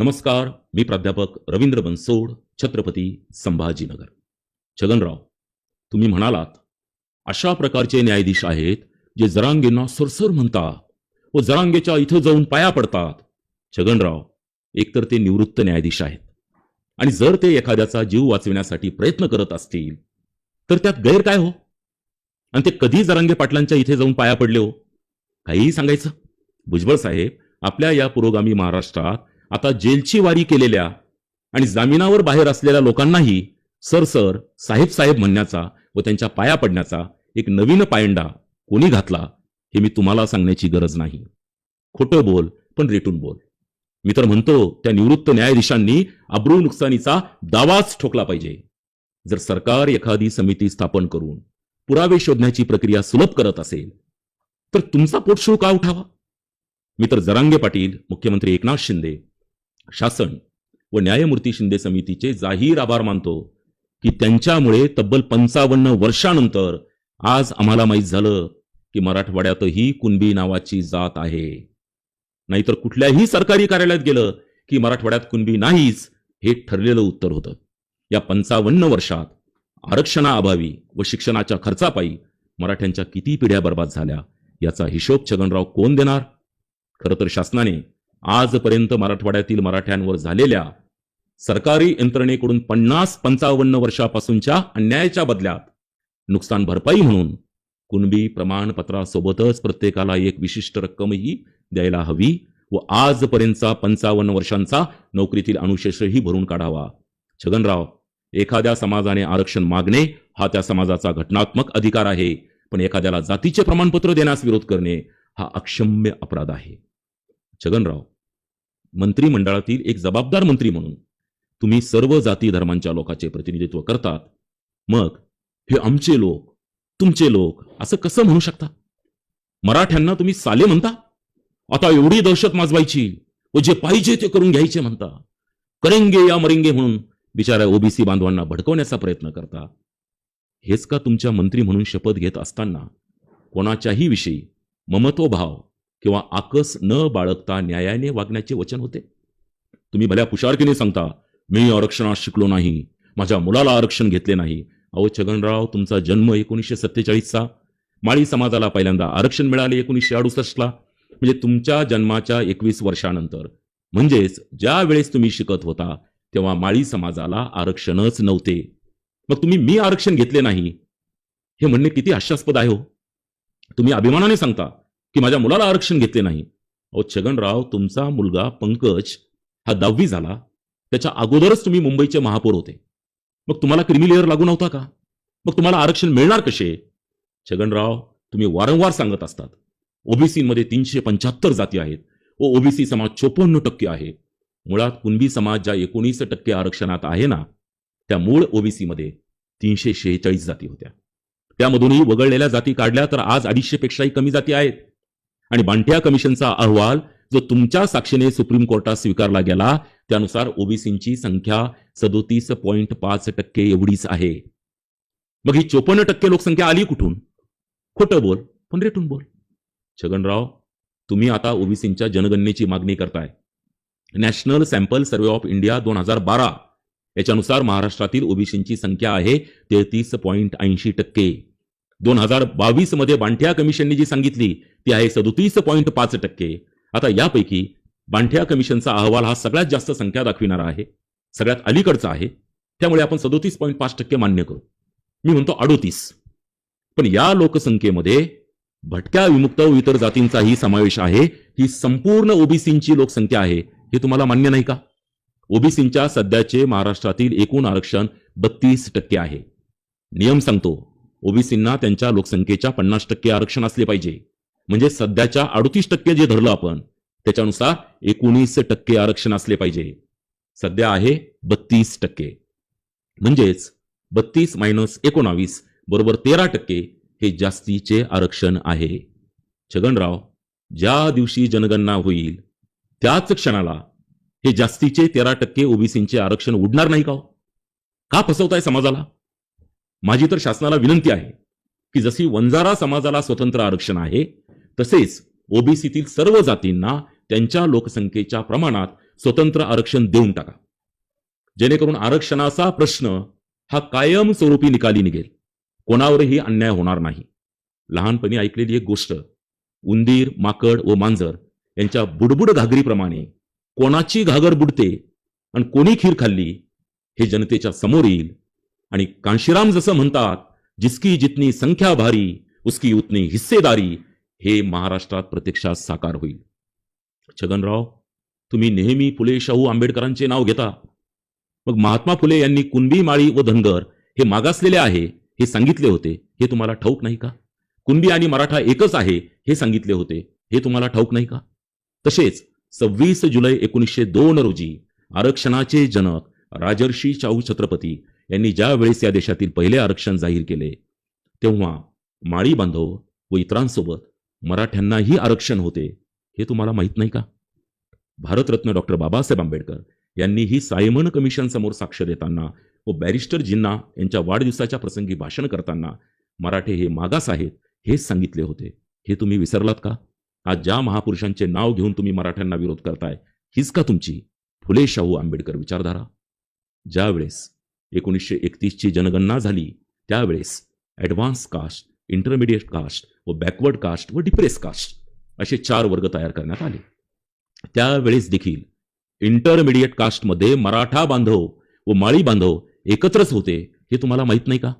नमस्कार मी प्राध्यापक रवींद्र बनसोड छत्रपती संभाजीनगर. छगनराव तुम्ही म्हणालात अशा प्रकारचे न्यायाधीश आहेत जे जरांगेंना सरसर म्हणतात व जरांगेच्या इथं जाऊन पाया पडतात. छगनराव एकतर ते निवृत्त न्यायाधीश आहेत. आणि जर ते एखाद्याचा जीव वाचविण्यासाठी प्रयत्न करत असतील तर त्यात गैर काय हो. आणि ते कधी जरांगे पाटलांच्या इथे जाऊन पाया पडले हो? काहीही सांगायचं? भुजबळ साहेब आपल्या या पुरोगामी महाराष्ट्रात आता जेलची वारी केलेल्या आणि जामिनावर बाहेर असलेल्या लोकांनाही सर सर साहेब साहेब म्हणण्याचा व त्यांच्या पाया पडण्याचा एक नवीन पायंडा कोणी घातला हे मी तुम्हाला सांगण्याची गरज नाही. खोटं बोल पण रेटून बोल. मी तर म्हणतो त्या निवृत्त न्यायाधीशांनी अब्रू नुकसानीचा दावाच ठोकला पाहिजे. जर सरकार एखादी समिती स्थापन करून पुरावे शोधण्याची प्रक्रिया सुलभ करत असेल तर तुमचा पोटशूळ का उठावा? मी तर जरांगे पाटील मुख्यमंत्री एकनाथ शिंदे शासन व न्यायमूर्ती शिंदे समितीचे जाहीर आभार मानतो की त्यांच्यामुळे तब्बल पंचावन्न वर्षानंतर आज आम्हाला माहीत झालं की मराठवाड्यातही कुणबी नावाची जात आहे. नाहीतर कुठल्याही सरकारी कार्यालयात गेलं की मराठवाड्यात कुणबी नाहीच हे ठरलेलं उत्तर होतं. या पंचावन्न वर्षात आरक्षणाअभावी व शिक्षणाच्या खर्चापायी मराठ्यांच्या किती पिढ्या बर्बाद झाल्या याचा हिशोब छगनराव कोण देणार? खरं तर शासनाने आजपर्यंत मराठवाड्यातील मराठ्यांवर झालेल्या सरकारी यंत्रणेकडून पन्नास पंचावन्न वर्षापासूनच्या अन्यायाच्या बदल्यात नुकसान भरपाई म्हणून कुणबी प्रमाणपत्रासोबतच प्रत्येकाला एक विशिष्ट रक्कमही द्यायला हवी व आजपर्यंतचा पंचावन्न वर्षांचा नोकरीतील अनुशेषही भरून काढावा. छगनराव एखाद्या समाजाने आरक्षण मागणे हा त्या समाजाचा घटनात्मक अधिकार आहे पण एखाद्याला जातीचे प्रमाणपत्र देण्यास विरोध करणे हा अक्षम्य अपराध आहे. छगनराव मंत्रिमंडळातील एक जबाबदार मंत्री म्हणून तुम्ही सर्व जाती धर्मांच्या लोकांचे प्रतिनिधित्व करतात मग हे आमचे लोक तुमचे लोक असं कसं म्हणू शकता मराठ्यांना तुम्ही साले म्हणता? आता एवढी दहशत माजवायची व जे पाहिजे ते करून घ्यायचे म्हणता. करेंगे या मरेंगे म्हणून बिचाऱ्या ओबीसी बांधवांना भडकवण्याचा प्रयत्न करता. हेच का तुमच्या मंत्री म्हणून शपथ घेत असताना कोणाच्याही विषयी ममत्वभाव किंवा आकस न बाळगता न्यायाने वागण्याचे वचन होते? तुम्ही भल्या पुशारकीने सांगता मी आरक्षणात शिकलो नाही माझ्या मुलाला आरक्षण घेतले नाही. अहो छगनराव तुमचा जन्म एकोणीसशे सत्तेचाळीसचा. माळी समाजाला पहिल्यांदा आरक्षण मिळाले एकोणीसशे अडुसष्टला. म्हणजे तुमच्या जन्माच्या एकवीस वर्षानंतर. म्हणजेच ज्या वेळेस तुम्ही शिकत होता तेव्हा माळी समाजाला आरक्षणच नव्हते. मग तुम्ही मी आरक्षण घेतले नाही? हे म्हणणे किती हास्यास्पद आहे हो. तुम्ही अभिमानाने सांगता की माझ्या मुलाला आरक्षण घेतले नाही. अहो छगनराव तुमचा मुलगा पंकज हा दहावी झाला. त्याच्या अगोदरच तुम्ही मुंबईचे महापौर होते. मग तुम्हाला क्रिमी लेअर लागू नव्हता का? मग तुम्हाला आरक्षण मिळणार कसे? छगनराव तुम्ही वारंवार सांगत असतात. ओबीसीमध्ये तीनशे पंच्याहत्तर जाती आहेत. व ओबीसी समाज चोपन्न टक्के आहे. मुळात कुणबी समाज ज्या एकोणीस टक्के आरक्षणात आहे ना त्या मूळ ओबीसीमध्ये तीनशे शेहेचाळीस जाती होत्या. त्यामधूनही वगळलेल्या जाती काढल्या तर आज अडीचशे पेक्षाही कमी जाती आहेत. आणि बांटिया कमिशनचा अहवाल जो तुमच्या साक्षीने सुप्रीम कोर्टात स्वीकारला गेला त्यानुसार ओबीसींची संख्या सदोतीस पॉईंट पाच टक्के एवढीच आहे. मग ही चोपन्न टक्के लोकसंख्या आली कुठून? खोटं बोल. पण रेटून बोल. छगनराव तुम्ही आता ओबीसींच्या जनगणनेची मागणी करताय. National sample survey of India दोन हजार बारा याच्यानुसार महाराष्ट्रातील ओबीसींची संख्या आहे तेहतीस पॉईंट ऐंशी टक्के. दोन हजार बावीसमध्ये बांठ्या कमिशनने जी सांगितली ती आहे सदोतीस पॉईंट पाच टक्के. आता यापैकी बांठ्या कमिशनचा अहवाल हा सगळ्यात जास्त संख्या दाखविणारा आहे सगळ्यात अलीकडचा आहे त्यामुळे आपण सदोतीस पॉईंट पाच टक्के मान्य करू. मी म्हणतो अडोतीस. पण या लोकसंख्येमध्ये भटक्या विमुक्त व इतर जातींचाही समावेश आहे ही संपूर्ण ओबीसींची लोकसंख्या आहे हे तुम्हाला मान्य नाही का? ओबीसींच्या सध्याचे महाराष्ट्रातील एकूण आरक्षण बत्तीस टक्के आहे. नियम सांगतो ओबीसींना त्यांच्या लोकसंख्येच्या पन्नास टक्के आरक्षण असले पाहिजे. म्हणजे सध्याच्या अडतीस टक्के जे धरलं आपण त्याच्यानुसार एकोणीस टक्के आरक्षण असले पाहिजे. सध्या आहे बत्तीस टक्के. म्हणजेच बत्तीस मायनस एकोणावीस बरोबर तेरा टक्के हे जास्तीचे आरक्षण आहे. छगनराव ज्या दिवशी जनगणना होईल त्याच क्षणाला हे जास्तीचे तेरा टक्के ओबीसींचे आरक्षण उडणार नाही का हो? का फसवताय समाजाला? माझी तर शासनाला विनंती आहे की जशी वंजारा समाजाला स्वतंत्र आरक्षण आहे तसेच ओबीसीतील सर्व जातींना त्यांच्या लोकसंख्येच्या प्रमाणात स्वतंत्र आरक्षण देऊन टाका. जेणेकरून आरक्षणाचा प्रश्न हा कायमस्वरूपी निकाली निघेल. कोणावरही अन्याय होणार नाही. लहानपणी ऐकलेली एक गोष्ट उंदीर माकड व मांजर यांच्या बुडबुड घागरीप्रमाणे कोणाची घागर बुडते आणि कोणी खीर खाल्ली हे जनतेच्या समोर येईल आणि कांशीराम जसं म्हणतात जिसकी जितनी संख्या भारी उसकी उतनी हिस्सेदारी हे महाराष्ट्रात प्रत्यक्षात साकार होईल. छगनराव तुम्ही नेहमी फुले शाहू आंबेडकरांचे नाव घेता. मग महात्मा फुले यांनी कुणबी माळी व धनगर हे मागासलेले आहे हे सांगितले होते हे तुम्हाला ठाऊक नाही का? कुणबी आणि मराठा एकच आहे हे सांगितले होते हे तुम्हाला ठाऊक नाही का? तसेच सव्वीस जुलै एकोणीसशे दोन रोजी आरक्षणाचे जनक राजर्षी शाहू छत्रपती यांनी ज्या वेळेस या देशातील पहिले आरक्षण जाहीर केले तेव्हा माळी बांधव व इतरांसोबत मराठ्यांनाही आरक्षण होते हे तुम्हाला माहीत नाही का? भारतरत्न डॉक्टर बाबासाहेब आंबेडकर यांनीही सायमन कमिशन समोर साक्ष देताना व बॅरिस्टर जिन्ना यांच्या वाढदिवसाच्या प्रसंगी भाषण करताना मराठे हे मागास आहेत हेच सांगितले होते. हे तुम्ही विसरलात का? आज ज्या महापुरुषांचे नाव घेऊन तुम्ही मराठ्यांना विरोध करताय हीच का तुमची फुले शाहू आंबेडकर विचारधारा? ज्यावेळेस एकोणीसशे एकतीसची जनगणना झाली. त्यावेळेस ॲडव्हान्स कास्ट इंटरमिडिएट कास्ट व बॅकवर्ड कास्ट व डिप्रेस कास्ट असे चार वर्ग तयार करण्यात आले. त्यावेळेस देखील इंटरमिडिएट कास्टमध्ये मराठा बांधव व माळी बांधव एकत्रच होते हे तुम्हाला माहीत नाही का?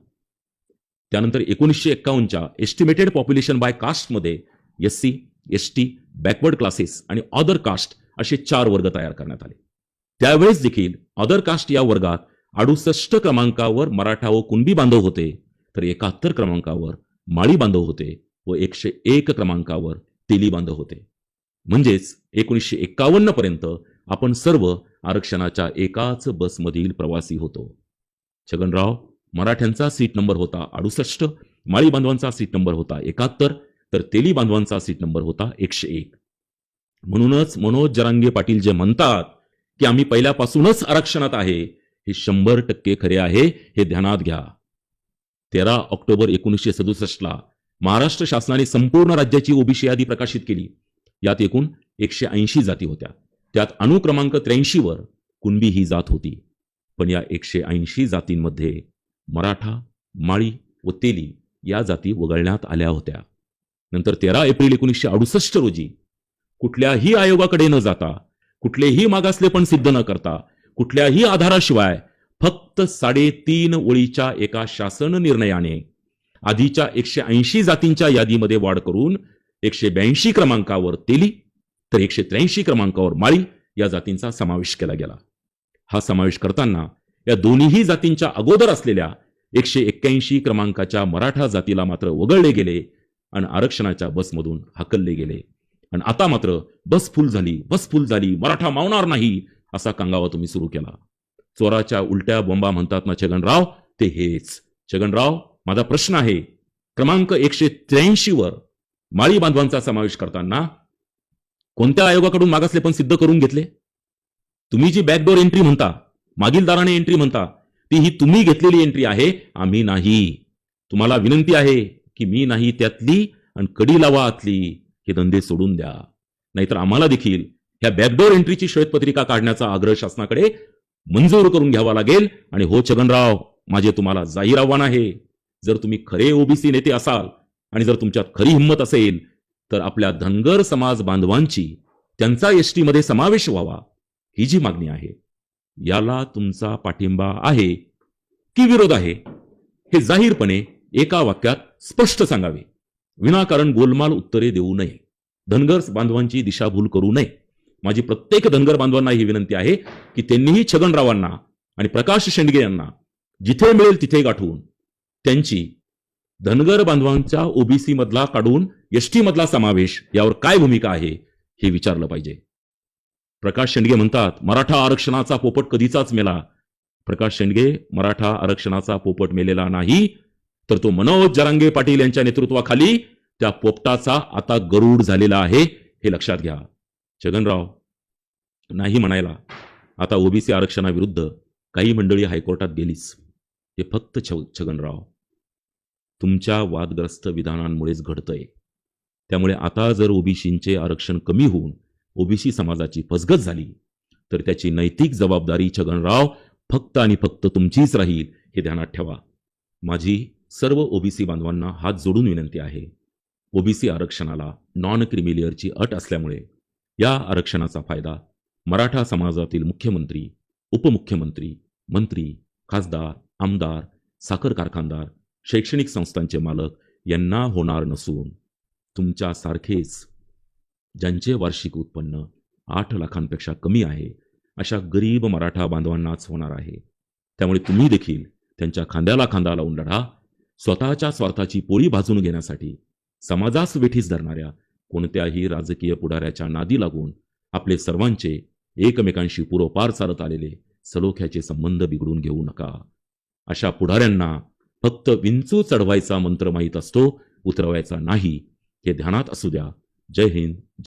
त्यानंतर एकोणीसशे एक्कावन्नच्या एस्टिमेटेड पॉप्युलेशन बाय कास्टमध्ये S C S T backward classes आणि अदर कास्ट असे चार वर्ग तयार करण्यात आले. त्यावेळेस देखील अदर कास्ट या वर्गात अडुसष्ट क्रमांकावर मराठा व कुणबी बांधव होते तर एकाहत्तर क्रमांकावर माळी बांधव होते व एकशे एक क्रमांकावर तेली बांधव होते. म्हणजेच एकोणीसशे एक्कावन्न पर्यंत आपण सर्व आरक्षणाच्या एकाच बसमधील प्रवासी होतो. छगनराव मराठ्यांचा सीट नंबर होता अडुसष्ट माळी बांधवांचा सीट नंबर होता एकाहत्तर तर तेली बांधवांचा सीट नंबर होता एकशे एक. म्हणूनच मनोज जरांगे पाटील जे म्हणतात की आम्ही पहिल्यापासूनच आरक्षणात आहे हे शंभर टक्के खरे आहे हे ध्यानात घ्या. तेरा ऑक्टोबर एकोणीसशे सदुसष्टला महाराष्ट्र शासनाने संपूर्ण राज्याची ओबीसी यादी प्रकाशित केली. यात एकूण एकशे ऐंशी जाती होत्या. त्यात अनुक्रमांक त्र्याऐंशीवर कुणबी ही जात होती. पण या एकशे ऐंशी जातींमध्ये मराठा माळी व तेली या जाती वगळण्यात आल्या होत्या. नंतर तेरा एप्रिल एकोणीसशे अडुसष्ट रोजी कुठल्याही आयोगाकडे न जाता कुठलेही मागासलेपण सिद्ध न करता कुठल्याही आधाराशिवाय फक्त साडेतीन ओळीच्या एका शासन निर्णयाने आधीच्या एकशे ऐंशी जातींच्या यादीमध्ये वाढ करून एकशे ब्याऐंशी क्रमांकावर तेली तर एकशे त्र्याऐंशी क्रमांकावर माळी या जातींचा समावेश केला गेला. हा समावेश करताना या दोन्हीही जातींच्या अगोदर असलेल्या एकशे एक्क्याऐंशी क्रमांकाच्या मराठा जातीला मात्र वगळले गेले आणि आरक्षणाच्या बसमधून हाकलले गेले. आणि आता मात्र बस फुल झाली बस फुल झाली मराठा मावणार नाही असा कांगावा तुम्ही सुरू केला. चोराच्या उलट्या बोंबा म्हणतात ना छगनराव ते हेच. छगनराव माझा प्रश्न आहे. क्रमांक एकशे त्र्याऐंशी वर माळी बांधवांचा समावेश करताना कोणत्या आयोगाकडून मागासले पण सिद्ध करून घेतले? तुम्ही जी बॅकडोर एंट्री म्हणता मागील दाराने एंट्री म्हणता ती ही तुम्ही घेतलेली एंट्री आहे आम्ही नाही. तुम्हाला विनंती आहे की मी नाही त्यातली आणि कडी लावा आतली हे धंदे सोडून द्या. नाहीतर आम्हाला देखील ह्या बॅकडोर एंट्रीची श्वेतपत्रिका काढण्याचा आग्रह शासनाकडे मंजूर करून घ्यावा लागेल. आणि हो छगनराव माझे तुम्हाला जाहीर आव्हान आहे. जर तुम्ही खरे ओबीसी नेते असाल आणि जर तुमच्यात खरी हिंमत असेल तर आपल्या धनगर समाज बांधवांची त्यांचा एसमध्ये समावेश व्हावा ही जी मागणी आहे. याला तुमचा पाठिंबा आहे की विरोध आहे हे जाहीरपणे एका वाक्यात स्पष्ट सांगावे. विनाकारण गोलमाल उत्तरे देऊ नये. धनगर बांधवांची दिशाभूल करू नये. माझी प्रत्येक धनगर बांधवांना ही विनंती आहे की त्यांनीही छगनरावांना आणि प्रकाश शेंडगे यांना जिथे मिळेल तिथे गाठवून त्यांची धनगर बांधवांच्या ओबीसी मधला काढून एसटी मधला समावेश यावर काय भूमिका आहे हे विचारलं पाहिजे. प्रकाश शेंडगे म्हणतात मराठा आरक्षणाचा पोपट कधीचाच मेला. प्रकाश शेंडगे मराठा आरक्षणाचा पोपट मेलेला नाही तर तो मनोज जरांगे पाटील यांच्या नेतृत्वाखाली त्या पोपटाचा आता गरुड झालेला आहे हे लक्षात घ्या. छगनराव नाही म्हणायला आता ओबीसी आरक्षणाविरुद्ध काही मंडळी हायकोर्टात गेलीच. हे फक्त छ छगनराव. तुमच्या वादग्रस्त विधानांमुळेच घडतंय. त्यामुळे आता जर ओबीसींचे आरक्षण कमी होऊन ओबीसी समाजाची फसगत झाली तर त्याची नैतिक जबाबदारी छगनराव फक्त आणि फक्त तुमचीच राहील हे ध्यानात ठेवा. माझी सर्व ओबीसी बांधवांना हात जोडून विनंती आहे. ओबीसी आरक्षणाला नॉन क्रिमिलियरची अट असल्यामुळे या आरक्षणाचा फायदा मराठा समाजातील मुख्यमंत्री उपमुख्यमंत्री मंत्री खासदार आमदार साखर कारखानदार शैक्षणिक संस्थांचे मालक यांना होणार नसून तुमच्यासारखेच ज्यांचे वार्षिक उत्पन्न आठ लाखांपेक्षा कमी आहे अशा गरीब मराठा बांधवांनाच होणार आहे. त्यामुळे तुम्ही देखील त्यांच्या खांद्याला खांदा लावून लढा. स्वतःच्या स्वार्थाची पोळी भाजून घेण्यासाठी समाजास वेठीस धरणाऱ्या कोणत्याही राजकीय पुढाऱ्याच्या नादी लागून आपले सर्वांचे एकमेकांशी पूर्वपार चालत आलेले सलोख्याचे संबंध बिघडून घेऊ नका. अशा पुढाऱ्यांना फक्त विंचू चढवायचा मंत्र माहीत असतो उतरवायचा नाही हे ध्यानात असू द्या. जय हिंद.